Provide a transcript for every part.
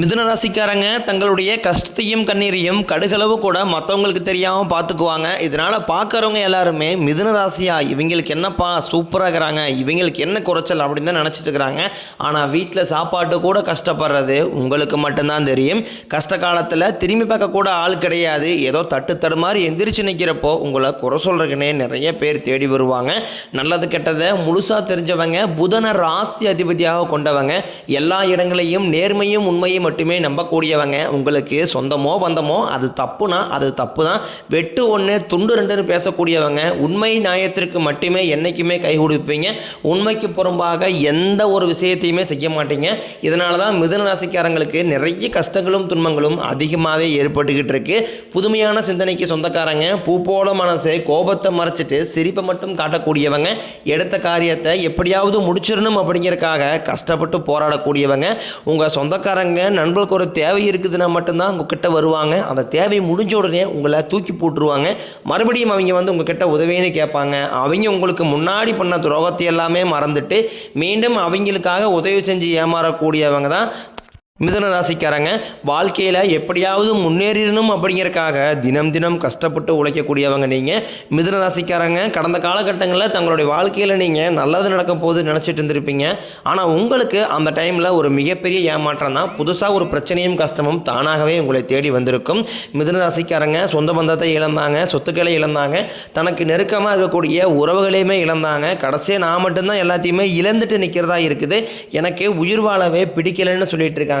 மிதுன ராசிக்காரங்க தங்களுடைய கஷ்டத்தையும் கண்ணீரையும் கடுகளவு கூட மற்றவங்களுக்கு தெரியாமல் பார்த்துக்குவாங்க இதனால் பார்க்குறவங்க எல்லாருமே மிதுன ராசியாக இவங்களுக்கு என்னப்பா சூப்பராக இருக்கிறாங்க இவங்களுக்கு என்ன குறைச்சல் அப்படின்னு தான் நினச்சிட்டு இருக்கிறாங்க. ஆனால் வீட்டில் சாப்பாட்டு கூட கஷ்டப்படுறது உங்களுக்கு மட்டும்தான் தெரியும். கஷ்ட காலத்தில் திரும்பி பார்க்க கூட ஆள் கிடையாது. ஏதோ தட்டு தடுமாறி எந்திரிச்சு நிற்கிறப்போ உங்களை குறை சொல்கிறக்குன்னே நிறைய பேர் தேடி வருவாங்க. நல்லது கெட்டதை முழுசாக தெரிஞ்சவங்க புதன ராசி அதிபதியாக கொண்டவங்க. எல்லா இடங்களையும் நேர்மையும் உண்மையும் மட்டுமே நம்பக்கூடியவங்க. உங்களுக்கு சொந்தமோ பந்தமோ அது தப்புனா அது தப்பு தான் வெட்டு ஒன்று துண்டு ரெண்டுன்னு பேசக்கூடியவங்க உண்மை நியாயத்திற்கு மட்டுமே என்றைக்குமே கை கொடுப்பீங்க. உண்மைக்கு புறம்பாக எந்த ஒரு விஷயத்தையுமே செய்ய மாட்டீங்க. இதனால தான் மிதுன ராசிக்காரங்களுக்கு நிறைய கஷ்டங்களும் துன்பங்களும் அதிகமாகவே ஏற்பட்டுக்கிட்டு இருக்கு. புதுமையான சிந்தனைக்கு சொந்தக்காரங்க பூ போல மனசு கோபத்தை மறைச்சிட்டு சிரிப்பை மட்டும் காட்டக்கூடியவங்க எடுத்த காரியத்தை எப்படியாவது முடிச்சிடணும் அப்படிங்கிறக்காக கஷ்டப்பட்டு போராடக்கூடியவங்க. உங்கள் சொந்தக்காரங்க நண்பர்களுக்கு ஒரு தேவை இருக்குதுன்னா மட்டும்தான் உங்ககிட்ட வருவாங்க. அந்த தேவை முடிஞ்ச உடனே உங்களை தூக்கி போட்டுருவாங்க. மறுபடியும் அவங்க வந்து உங்ககிட்ட உதவின்னு கேட்பாங்க. அவங்க உங்களுக்கு முன்னாடி பண்ண துரோகத்தை எல்லாமே மறந்துட்டு மீண்டும் அவங்களுக்காக உதவி செஞ்சு ஏமாறக்கூடியவங்க தான் மிதுன ராசிக்காரங்க வாழ்க்கையில் எப்படியாவது முன்னேறிடணும் அப்படிங்கிறக்காக தினம் தினம் கஷ்டப்பட்டு உழைக்கக்கூடியவங்க நீங்கள் மிதுன ராசிக்காரங்க கடந்த காலகட்டங்களில் தங்களுடைய வாழ்க்கையில் நீங்கள் நல்லது நடக்க போது நினச்சிட்டு இருந்திருப்பீங்க. ஆனால் உங்களுக்கு அந்த டைமில் ஒரு மிகப்பெரிய ஏமாற்றம் தான். புதுசாக ஒரு பிரச்சனையும் கஷ்டமும் தானாகவே உங்களை தேடி வந்திருக்கும். மிதுன ராசிக்காரங்க சொந்த பந்தத்தை இழந்தாங்க சொத்துக்களை இழந்தாங்க தனக்கு நெருக்கமாக இருக்கக்கூடிய உறவுகளையுமே இழந்தாங்க. கடைசியாக நான் மட்டும்தான் எல்லாத்தையுமே இழந்துட்டு நிற்கிறதா இருக்குது. எனக்கு உயிர் வாழவே பிடிக்கலைன்னு சொல்லிட்டு இருக்காங்க.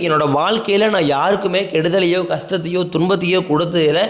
என்னோட வாழ்க்கையில் நான் யாருக்குமே கெடுதலையோ கஷ்டத்தையோ துன்பத்தையோ கொடுத்ததில்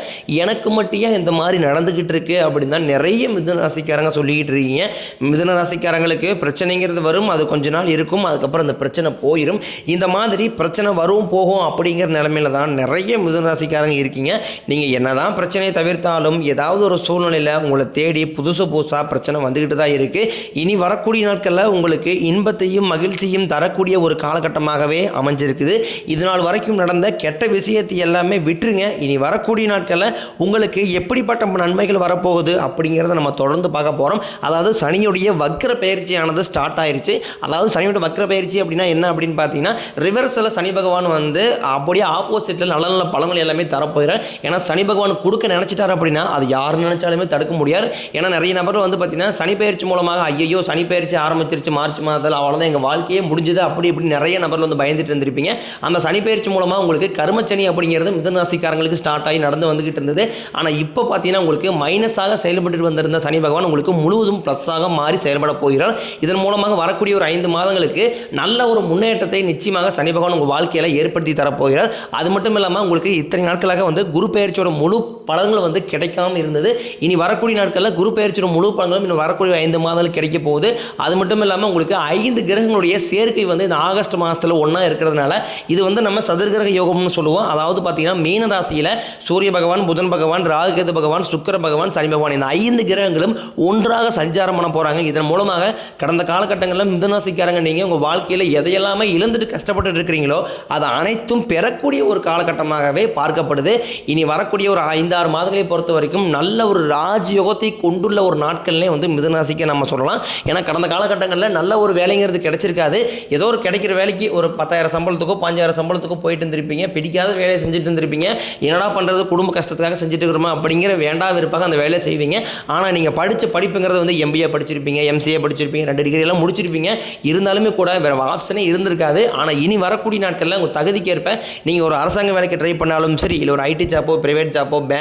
எனக்கு மட்டும் ஏன் இந்த மாதிரி நடந்துக்கிட்டு இருக்கு அப்படின்னு தான் நிறைய மிதுன ராசிக்காரங்க சொல்லிக்கிட்டு இருக்கீங்க. மிதுன ராசிக்காரங்களுக்கு பிரச்சனைங்கிறது வரும் அது கொஞ்ச நாள் இருக்கும் அதுக்கப்புறம் அந்த பிரச்சனை போயிடும் இந்த மாதிரி பிரச்சனை வரும் போகும் அப்படிங்கிற நிலமையில தான் நிறைய மிதுன ராசிக்காரங்க இருக்கீங்க. நீங்கள் என்னதான் பிரச்சனையை தவிர்த்தாலும் ஏதாவது ஒரு சூழ்நிலையில் உங்களை தேடி புதுசு புதுசாக பிரச்சனை வந்துக்கிட்டு தான் இருக்குது இனி வரக்கூடிய நாட்களில் உங்களுக்கு இன்பத்தையும் மகிழ்ச்சியும் தரக்கூடிய ஒரு காலகட்டமாகவே அமைஞ்சிருக்குது. இது நாள் வரைக்கும் நடந்த கெட்ட விஷயத்தை எல்லாமே விட்டுருங்க. இனி வரக்கூடிய நாட்களில் உங்களுக்கு எப்படிப்பட்ட நன்மைகள் வரப்போகுது அப்படிங்கிறத நம்ம தொடர்ந்து பார்க்க போகிறோம் அதாவது சனியுடைய வக்கர பயிற்சியானது ஸ்டார்ட் ஆயிடுச்சு அதாவது சனியோட வக்கர பயிற்சி அப்படின்னா என்ன அப்படின்னு பார்த்தீங்கன்னா ரிவர்ஸில் சனி பகவான் வந்து அப்படியே ஆப்போசிட்டில் நல்ல நல்ல பழங்கள் எல்லாமே தரப்போகிறார். ஏன்னா சனி பகவான் கொடுக்க நினச்சிட்டார் அப்படின்னா அது யார் நினச்சாலுமே தடுக்க முடியாது. ஏன்னா நிறைய நபர் வந்து பார்த்தீங்கன்னா சனி பயிற்சி மூலமாக ஐயோ சனி பயிற்சி ஆரம்பிச்சிருச்சு மார்ச் மாதத்தில் அவ்வளோதான் எங்கள் வாழ்க்கையே முடிஞ்சது அப்படி இப்படி நிறைய நபர்கள் வந்து பயந்துட்டு இருந்திருப்பீங்க. அந்த சனி பயிற்சி மூலமாக உங்களுக்கு கர்மச்சனி அப்படிங்கிறது மிதன ராசிக்காரங்களுக்கு ஸ்டார்ட் ஆகி நடந்து வந்துகிட்டு இருந்தது. ஆனால் இப்போ பார்த்தீங்கன்னா உங்களுக்கு மைனஸாக செயல்பட்டு வந்திருந்த சனி பகவான் உங்களுக்கு முழுவதும் ப்ளஸ்ஸாக மாறி செயல்பட போகிறார். இதன் மூலமாக வரக்கூடிய ஒரு ஐந்து மாதங்களுக்கு நல்ல ஒரு முன்னேற்றத்தை நிச்சயமாக சனி பகவான் உங்கள் வாழ்க்கையில் ஏற்படுத்தி தரப்போகிறார். அது மட்டும் இல்லாமல் உங்களுக்கு இத்தனை நாட்களாக வந்து குரு பெயர்ச்சியோட முழு பலன்கள் வந்து கிடைக்காம இருந்தது. இனி வரக்கூடிய நாட்களில் குரு பயிற்சியோட முழு பலன்களும் இன்னும் வரக்கூடிய ஐந்து மாதங்கள் கிடைக்க போகுது. அது மட்டும் இல்லாமல் உங்களுக்கு ஐந்து கிரகங்களுடைய சேர்க்கை வந்து இந்த ஆகஸ்ட் மாதத்தில் ஒன்றா இருக்கிறதுனால இது வந்து நம்ம சதுர்கிரக யோகம்னு சொல்லுவோம். அதாவது பார்த்தீங்கன்னா மீன ராசியில் சூரிய பகவான் புதன் பகவான் ராகுகேது பகவான் சுக்கர பகவான் சனி பகவான் இந்த ஐந்து கிரகங்களும் ஒன்றாக சஞ்சாரம் பண்ண போகிறாங்க இதன் மூலமாக கடந்த காலகட்டங்களில் மிதனராசிக்காரங்க நீங்கள் உங்கள் வாழ்க்கையில் எதையெல்லாமே இழந்துட்டு கஷ்டப்பட்டு இருக்கிறீங்களோ அது அனைத்தும் பெறக்கூடிய ஒரு காலகட்டமாகவே பார்க்கப்படுது. இனி வரக்கூடிய ஒரு ஐந்தாறு மாதங்களை பொறுத்த வரைக்கும் நல்ல ஒரு ராஜயோகத்தை கொண்டுள்ள ஒரு நாட்கள்னே வந்து மிதனராசிக்கு நம்ம சொல்லலாம். ஏன்னா கடந்த காலகட்டங்களில் நல்ல ஒரு வேலைங்கிறது கிடைச்சிருக்காது. ஏதோ ஒரு கிடைக்கிற வேலைக்கு ஒரு பத்தாயிரம் சம்பளத்துக்கோ பாஞ்சாயிரம் சம்பளத்துக்கோ போயிட்டு இருந்திருப்பீங்க. பிடிக்காத வேலையை செஞ்சுட்டு இருந்திருப்பீங்க. என்னடா பண்ணுறது குடும்ப கஷ்டத்துக்காக செஞ்சுட்டு இருக்கிறோமா அப்படிங்கிற வேண்டா விருப்பாக அந்த வேலையை செய்வீங்க. ஆனால் நீங்கள் படித்த படிப்புங்கிறது வந்து எம்பிஏ படிச்சிருப்பீங்க எம்சிஏ படிச்சிருப்பீங்க ரெண்டு டிகிரி எல்லாம் முடிச்சிருப்பீங்க. இருந்தாலுமே கூட வேறு ஆப்ஷனே இருந்திருக்காது. ஆனால் இனி வரக்கூடிய நாட்களில் உங்கள் தகுதிக்கேற்ப நீங்கள் ஒரு அரசாங்க வேலைக்கு ட்ரை பண்ணாலும் சரி இல்லை ஒரு ஐடி ஜாப்போ ப்ரைவேட் ஜாப்போ பேங்க்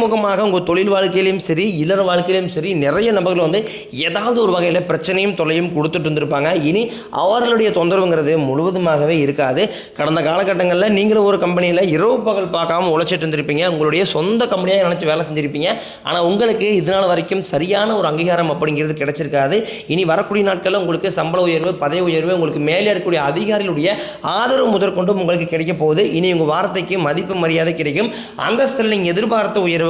மறைமுகமாக உங்கள் தொழில் வாழ்க்கையிலையும் சரி இல்லற வாழ்க்கையிலையும் சரி நிறைய நபர்கள் வந்து ஏதாவது ஒரு வகையில் பிரச்சனையும் தொலையும் கொடுத்துட்டு இருந்திருப்பாங்க. இனி அவர்களுடைய தொந்தரவுங்கிறது முழுவதுமாகவே இருக்காது. கடந்த காலகட்டங்களில் நீங்களும் ஒரு கம்பெனியில் இரவு பகல் பார்க்காம உழைச்சிட்டு இருந்திருப்பீங்க. உங்களுடைய சொந்த கம்பெனியாக நினச்சி வேலை செஞ்சுருப்பீங்க. ஆனால் உங்களுக்கு இதனால் வரைக்கும் சரியான ஒரு அங்கீகாரம் அப்படிங்கிறது கிடைச்சிருக்காது. இனி வரக்கூடிய நாட்களில் உங்களுக்கு சம்பள உயர்வு பதவி உயர்வு உங்களுக்கு மேலே இருக்கக்கூடிய அதிகாரிகளுடைய ஆதரவு முதற்கொண்டும் உங்களுக்கு கிடைக்க போகுது. இனி உங்கள் வார்த்தைக்கு மதிப்பு மரியாதை கிடைக்கும். அந்தஸ்தில் நீங்கள் எதிர்பார்த்த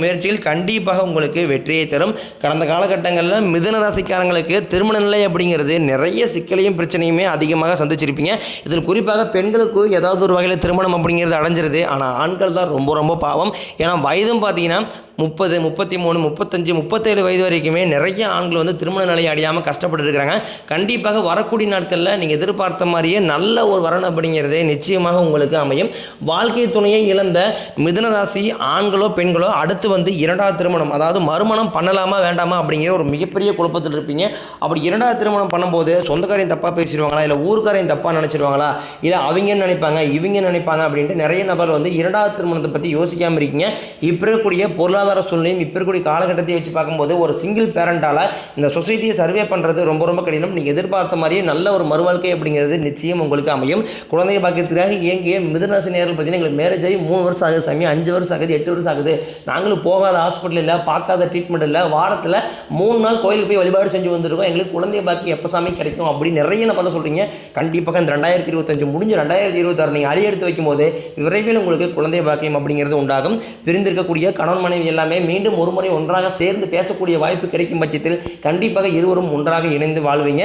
முயற்சிகள் கண்டிப்பாக உங்களுக்கு வெற்றியை தரும். கடந்த காலகட்டங்களில் மிதன ராசிக்காரங்களுக்கு திருமண நிலை அப்படிங்கிறது நிறைய சிக்கலையும் பிரச்சனையுமே அதிகமாக சந்திச்சிருப்பீங்க. இதில் குறிப்பாக பெண்களுக்கு ஏதாவது ஒரு வகையில் திருமணம் அப்படிங்கிறது அடைஞ்சிருது. ஆனால் ஆண்கள் தான் ரொம்ப ரொம்ப பாவம். ஏன்னா வயதும் பார்த்தீங்கன்னா முப்பது முப்பத்தி மூணு முப்பத்தஞ்சு முப்பத்தேழு வயது வரைக்குமே நிறைய ஆண்கள் வந்து திருமண நிலையை அடையாமல் கஷ்டப்பட்டு இருக்கிறாங்க. கண்டிப்பாக வரக்கூடிய நாட்களில் நீங்கள் எதிர்பார்த்த மாதிரியே நல்ல ஒரு வரன் அப்படிங்கிறது நிச்சயமாக உங்களுக்கு அமையும். வாழ்க்கை துணையை இழந்த மிதுன ராசி ஆண்களோ பெண்களோ அடுத்த வந்து இரண்டாவது திருமணம் அதாவது மறுமணம் பண்ணலாமா வேண்டாமா அப்படிங்கிற ஒரு மிகப்பெரிய குழப்பத்தில் இருப்பீங்க. அப்படி இரண்டாவது திருமணம் பண்ணும்போது சொந்தக்காரையும் தப்பாக பேசிடுவாங்களா? இல்லை ஊருக்காரையும் தப்பாக நினச்சிடுவாங்களா? இல்லை அவங்க நினைப்பாங்க இவங்க நினைப்பாங்க அப்படின்ட்டு நிறைய நபர் வந்து இரண்டாவது திருமணத்தை பற்றி யோசிக்காமல் இருக்கீங்க. இப்போ இருக்கக்கூடிய பொருளாதார சூழ்நிலையும் இப்போ இருக்கக்கூடிய காலகட்டத்தை வச்சு பார்க்கும்போது ஒரு சிங்கிள் பேரண்டால் இந்த சொசைட்டியை சர்வே பண்ணுறது ரொம்ப ரொம்ப கடினம். நீங்கள் எதிர்பார்த்த மாதிரியே நல்ல ஒரு மறுவாழ்க்கை அப்படிங்கிறது நிச்சயம் உங்களுக்கு அமையும். குழந்தைய பாக்கியத்துக்காக இயங்கிய மிதராசி நேரில் பார்த்தீங்கன்னா எங்களுக்கு மேரேஜ் ஆகி மூணு வருஷம் ஆகுது சாமி அஞ்சு வருஷம் ஆகுது எட்டு வருஷம் ஆகுது. நாங்கள் நாங்களும் போகாத ஹாஸ்பிட்டல் இல்லை பார்க்காத ட்ரீட்மெண்ட் இல்லை வாரத்தில் மூணு நாள் கோயிலுக்கு போய் வழிபாடு செஞ்சு வந்திருக்கோம். எங்களுக்கு குழந்தை பாக்கி எப்போ சாமி கிடைக்கும் அப்படி நிறைய நபர் சொல்கிறீங்க கண்டிப்பாக இந்த ரெண்டாயிரத்தி இருபத்தஞ்சு முடிஞ்சு ரெண்டாயிரத்தி இருபத்தாறு நீங்கள் அடி எடுத்து வைக்கும்போது விரைவில் உங்களுக்கு குழந்தை பாக்கியம் அப்படிங்கிறது உண்டாகும். பிரிந்திருக்கக்கூடிய கணவன் மனைவி எல்லாமே மீண்டும் ஒரு முறை ஒன்றாக சேர்ந்து பேசக்கூடிய வாய்ப்பு கிடைக்கும் பட்சத்தில் கண்டிப்பாக இருவரும் ஒன்றாக இணைந்து வாழ்வீங்க.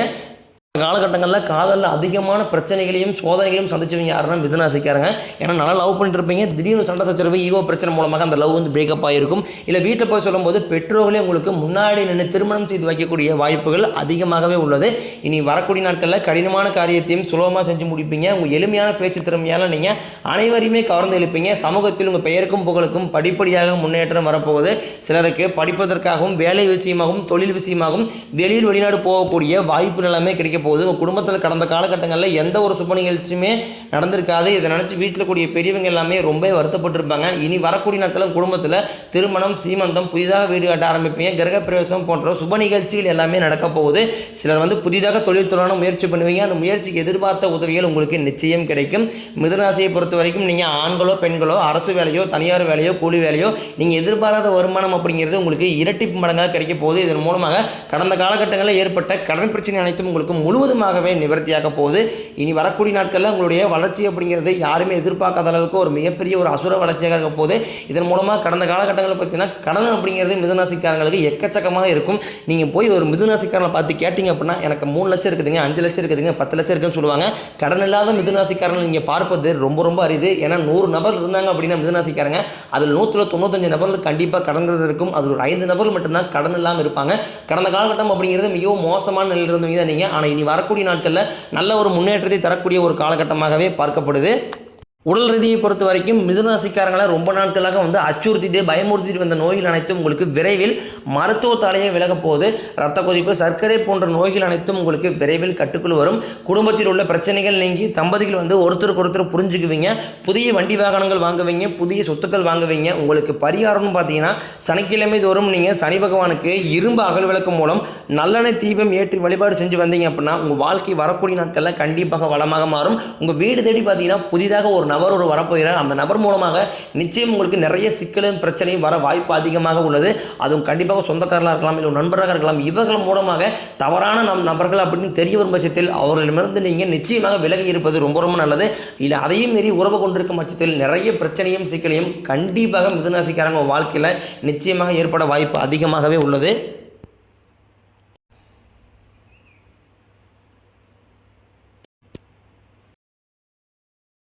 காலகட்டங்களில் காதலில் அதிகமான பிரச்சனைகளையும் சோதனைகளையும் சந்திச்சவங்க யாருன்னா மிதுனாசிக்காரங்க. ஏன்னா நல்லா லவ் பண்ணிட்டு இருப்பீங்க திடீர்னு சண்டை சச்சரவு ஈகோ பிரச்சனை மூலமாக அந்த லவ் வந்து பிரேக்கப் ஆகிருக்கும் இல்லை வீட்டில் போய் சொல்லும்போது பெற்றோர்களே உங்களுக்கு முன்னாடி நின்று திருமணம் செய்து வைக்கக்கூடிய வாய்ப்புகள் அதிகமாகவே உள்ளது. இனி வரக்கூடிய நாட்களில் கடினமான காரியத்தையும் சுலபமாக செஞ்சு முடிப்பீங்க. உங்கள் எளிமையான பேச்சு திறமையால் நீங்கள் அனைவரையுமே கவர்ந்து எழுப்பீங்க. சமூகத்தில் உங்கள் பெயருக்கும் புகழுக்கும் படிப்படியாக முன்னேற்றம் வரப்போகுது. சிலருக்கு படிப்பதற்காகவும் வேலை விஷயமாகவும் தொழில் விஷயமாகவும் வெளியில் வெளிநாடு போகக்கூடிய வாய்ப்பு நிலைமை கிடைக்க போகுது. உங்கள் குடும்பத்தில் கடந்த காலகட்டங்களில் எந்த ஒரு சுப நிகழ்ச்சியுமே நடந்திருக்காது. இதை நினச்சி வீட்டில் கூடிய பெரியவங்க எல்லாமே ரொம்ப வருத்தப்பட்டிருப்பாங்க. இனி வரக்கூடிய நாட்களில் குடும்பத்தில் திருமணம் சீமந்தம் புதிதாக வீடு கட்ட ஆரம்பிப்பீங்க. கிரகப்பிரவேசம் போன்ற சுப நிகழ்ச்சிகள் எல்லாமே நடக்க போகுது. சிலர் வந்து புதிதாக தொழில் தொடர முயற்சி பண்ணுவீங்க. அந்த முயற்சிக்கு எதிர்பார்த்த உதவிகள் உங்களுக்கு நிச்சயம் கிடைக்கும். மிதராசியை பொறுத்த வரைக்கும் நீங்கள் ஆண்களோ பெண்களோ அரசு வேலையோ தனியார் வேலையோ கூலி வேலையோ நீங்கள் எதிர்பாராத வருமானம் அப்படிங்கிறது உங்களுக்கு இரட்டிப்பு மடங்காக கிடைக்க போகுது. இதன் மூலமாக கடந்த காலகட்டங்களில் ஏற்பட்ட கடன் பிரச்சனை அனைத்தும் உங்களுக்கு முழுவதுமாகவே நிவர்த்தியாக போகுது. இனி வரக்கூடிய நாட்களில் உங்களுடைய வளர்ச்சி அப்படிங்கிறது யாருமே எதிர்பார்க்காத அளவுக்கு ஒரு மிகப்பெரிய ஒரு அசுர வளர்ச்சியாக இருக்க போகுது. இதன் மூலமாக கடந்த காலகட்டங்களில் பார்த்தீங்கன்னா கடன் அப்படிங்கிறது மிதுனாசிக்காரங்களுக்கு எக்கச்சக்கமாக இருக்கும். நீங்கள் போய் ஒரு மிதுனாசிக்காரனை பார்த்து கேட்டிங்க அப்படின்னா எனக்கு மூணு லட்சம் இருக்குதுங்க அஞ்சு லட்சம் இருக்குதுங்க பத்து லட்சம் இருக்குன்னு சொல்லுவாங்க. கடன் இல்லாத மிதுனாசிக்காரர்கள் நீங்கள் பார்ப்பது ரொம்ப ரொம்ப அரிது. ஏன்னா நூறு நபர் இருந்தாங்க அப்படின்னா மிதுனாசிக்காரங்க அதில் நூற்றில் தொண்ணூத்தஞ்சு நபர்கள் கண்டிப்பாக கடன்கிறது இருக்கும். அது ஒரு ஐந்து நபர்கள் மட்டும்தான் கடன் இல்லாமல் இருப்பாங்க. கடந்த காலகட்டம் அப்படிங்கிறது மிகவும் மோசமான நிலையில் இருந்தவங்க தான் நீங்கள் ஆனால் இனி வரக்கூடிய நாட்களில் நல்ல ஒரு முன்னேற்றத்தை தரக்கூடிய ஒரு காலகட்டமாகவே பார்க்கப்படுது. உடல் ரீதியை பொறுத்த வரைக்கும் மிதுனராசிக்காரங்களை ரொம்ப நாட்களாக வந்து அச்சுறுத்திட்டு பயமுறுத்திட்டு வந்த நோய்கள் அனைத்தும் உங்களுக்கு விரைவில் மருத்துவ தடையை விலகப் போகுது. ரத்த கொதிப்பு சர்க்கரை போன்ற நோய்கள் அனைத்தும் உங்களுக்கு விரைவில் கட்டுக்குள் வரும். குடும்பத்தில் உள்ள பிரச்சனைகள் நீங்கி தம்பதிகள் வந்து ஒருத்தருக்கு ஒருத்தர் புரிஞ்சுக்குவீங்க. புதிய வண்டி வாகனங்கள் வாங்குவீங்க புதிய சொத்துக்கள் வாங்குவீங்க. உங்களுக்கு பரிகாரம்னு பார்த்தீங்கன்னா சனிக்கிழமை தோறும் நீங்கள் சனி பகவானுக்கு இரும்பு அகல் விளக்கு மூலம் நல்லெண்ணெய் தீபம் ஏற்றி வழிபாடு செஞ்சு வந்தீங்க அப்படின்னா உங்கள் வாழ்க்கை வரக்கூடிய நாட்களில் கண்டிப்பாக வளமாக மாறும். உங்கள் வீடு தேடி பார்த்தீங்கன்னா புதிதாக ஒரு நபர் ஒரு வரப்போகிறார். அந்த நபர் மூலமாக நிச்சயம் உங்களுக்கு நிறைய சிக்கலும் பிரச்சனையும் வர வாய்ப்பு அதிகமாக உள்ளது. அதுவும் கண்டிப்பாக சொந்தக்காரர்களாக இருக்கலாம் இல்லை நண்பராக இருக்கலாம் இவர்கள் மூலமாக தவறான நம் நபர்கள் அப்படின்னு தெரிய வரும் பட்சத்தில் அவர்களிடமிருந்து நீங்கள் நிச்சயமாக விலகி இருப்பது ரொம்ப ரொம்ப நல்லது. இல்லை அதையும் மீறி உறவு கொண்டிருக்கும் பட்சத்தில் நிறைய பிரச்சனையும் சிக்கலையும் கண்டிப்பாக மிதுனராசிக்காரங்க வாழ்க்கையில் நிச்சயமாக ஏற்பட வாய்ப்பு அதிகமாகவே உள்ளது.